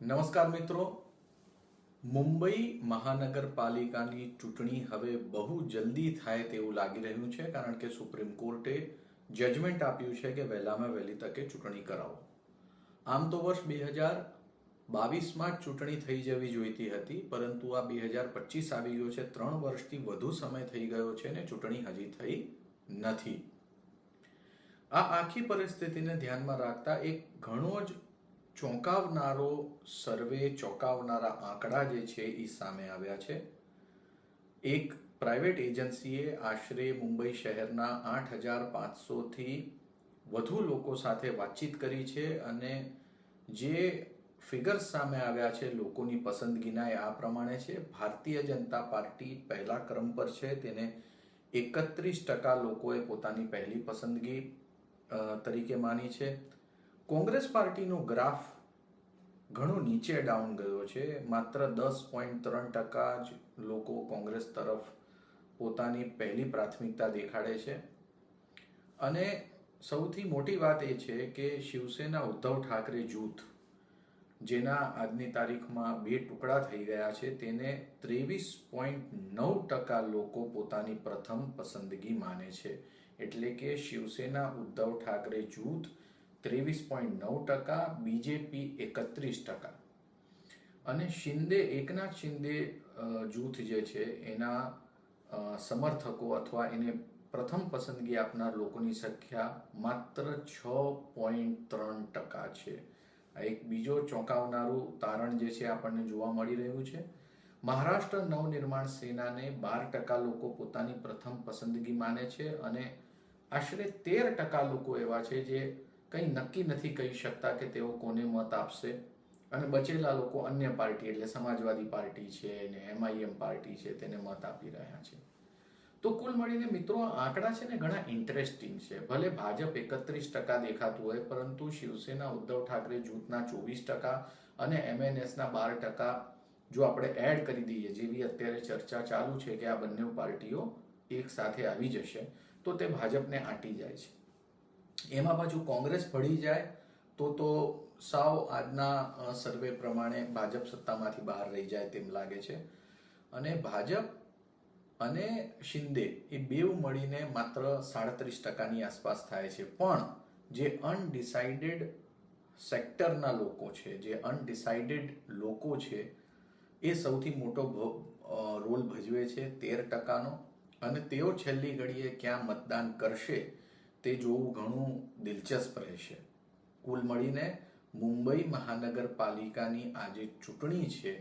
નમસ્કાર મિત્રો. મુંબઈ મહાનગરપાલિકાની ચૂંટણી હવે બહુ જલ્દી થાય તેવું લાગી રહ્યું છે, કારણ કે સુપ્રીમ કોર્ટે જજમેન્ટ આપ્યું છે કે વહેલામાં વહેલી તકે ચૂંટણી કરાવો. આમ તો વર્ષ બે હજાર બાવીસમાં જ ચૂંટણી થઈ જવી જોઈતી હતી, પરંતુ આ બે હજાર પચીસ આવી ગયો છે, ત્રણ વર્ષથી વધુ સમય થઈ ગયો છે ને ચૂંટણી હજી થઈ નથી. આ આખી પરિસ્થિતિને ધ્યાનમાં રાખતા એક ઘણો જ ચોંકાવનારો, સર્વે ચોંકાવનારા આંકડા જે છે એ સામે આવ્યા છે. એક પ્રાઇવેટ એજન્સીએ આશરે મુંબઈ શહેરના આઠ હજાર પાંચસોથી વધુ લોકો સાથે વાતચીત કરી છે અને જે ફિગર્સ સામે આવ્યા છે લોકોની પસંદગીના એ આ પ્રમાણે છે. ભારતીય જનતા પાર્ટી પહેલા ક્રમ પર છે. તેને એકત્રીસ ટકા લોકોએ પોતાની પહેલી પસંદગી તરીકે માની છે. કોંગ્રેસ પાર્ટીનો ગ્રાફ ઘણો નીચે ડાઉન ગયો છે. માત્ર દસ પોઈન્ટ ત્રણ ટકા જ લોકો કોંગ્રેસ તરફ પોતાની પહેલી પ્રાથમિકતા દેખાડે છે. અને સૌથી મોટી વાત એ છે કે શિવસેના ઉદ્ધવ ઠાકરે જૂથ, જેના આજની તારીખમાં બે ટુકડા થઈ ગયા છે, તેને ત્રેવીસ પોઈન્ટ નવ ટકા લોકો પોતાની પ્રથમ પસંદગી માને છે. એટલે કે શિવસેના ઉદ્ધવ ઠાકરે જૂથ ત્રેવીસ પોઈન્ટ નવ ટકા બીજેપી એકત્રીસ ટકા. અને શિંદે, એકનાથ શિંદે જૂથ જે છે, એના સમર્થકો અથવા એને પ્રથમ પસંદગી આપનાર લોકોની સંખ્યા માત્ર છ પોઈન્ટ ત્રણ ટકા છે. આ એક બીજો ચોંકાવનારું તારણ જે છે આપણને જોવા મળી રહ્યું છે. મહારાષ્ટ્ર નવનિર્માણ સેનાને બાર ટકા લોકો પોતાની પ્રથમ પસંદગી માને છે અને આશરે તેર ટકા લોકો એવા છે જે કંઈ નક્કી નથી કહી શકતા કે તેઓ કોને મત આપશે. અને બચેલા લોકો અન્ય પાર્ટી એટલે સમાજવાદી પાર્ટી છે ને એમઆઈએમ પાર્ટી છે તેને મત આપી રહ્યા છે. તો કુલ મળીને મિત્રો આંકડા છે ને ઘણા ઇન્ટરેસ્ટિંગ છે. ભલે ભાજપ એકત્રીસ ટકા દેખાતું હોય, પરંતુ શિવસેના ઉદ્ધવ ઠાકરે જૂથના ચોવીસ ટકા અને એમએનએસના બાર ટકા જો આપણે એડ કરી દઈએ, જેવી અત્યારે ચર્ચા ચાલુ છે કે આ બંને પાર્ટીઓ એક સાથે આવી જશે, તો તે ભાજપને આંટી જાય છે. એમાં પાછું કોંગ્રેસ ભળી જાય, તો તો સાવ આજના સર્વે પ્રમાણે ભાજપ સત્તામાંથી બહાર રહી જાય તેમ લાગે છે. અને ભાજપ અને શિંદે એ બેવ મળીને માત્ર સાડત્રીસ ટકાની આસપાસ થાય છે. પણ જે અનડિસાઇડેડ સેક્ટરના લોકો છે, જે અનડિસાઇડેડ લોકો છે, એ સૌથી મોટો રોલ ભજવે છે તેર ટકાનો. અને તેઓ છેલ્લી ઘડીએ ક્યાં મતદાન કરશે તે જોવું ઘણું દિલચસ્પ રહેશે. કુલ મળીને મુંબઈ મહાનગરપાલિકાની આ જે ચૂંટણી છે.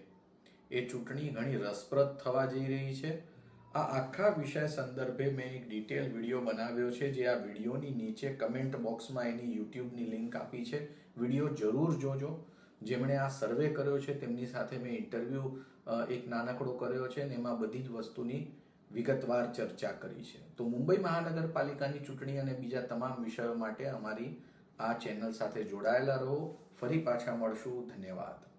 એ ચૂંટણી ઘણી રસપ્રદ થવા જઈ રહી છે. આ આખા વિષય સંદર્ભે મેં એક ડિટેલ વીડિયો બનાવ્યો છે જે આ વિડીયોની નીચે કમેન્ટ બોક્સમાં એની યુટ્યુબની લિંક આપી છે. વીડિયો જરૂર જોજો. જેમણે આ સર્વે કર્યો છે તેમની સાથે મેં ઇન્ટરવ્યૂ એક નાનકડો કર્યો છે અને એમાં બધી જ વસ્તુની વિગતવાર ચર્ચા કરી છે. તો મુંબઈ મહાનગરપાલિકાની ચૂંટણી અને બીજા તમામ વિષયો માટે અમારી આ ચેનલ સાથે જોડાયેલા રહો. ફરી પાછા મળશું. ધન્યવાદ.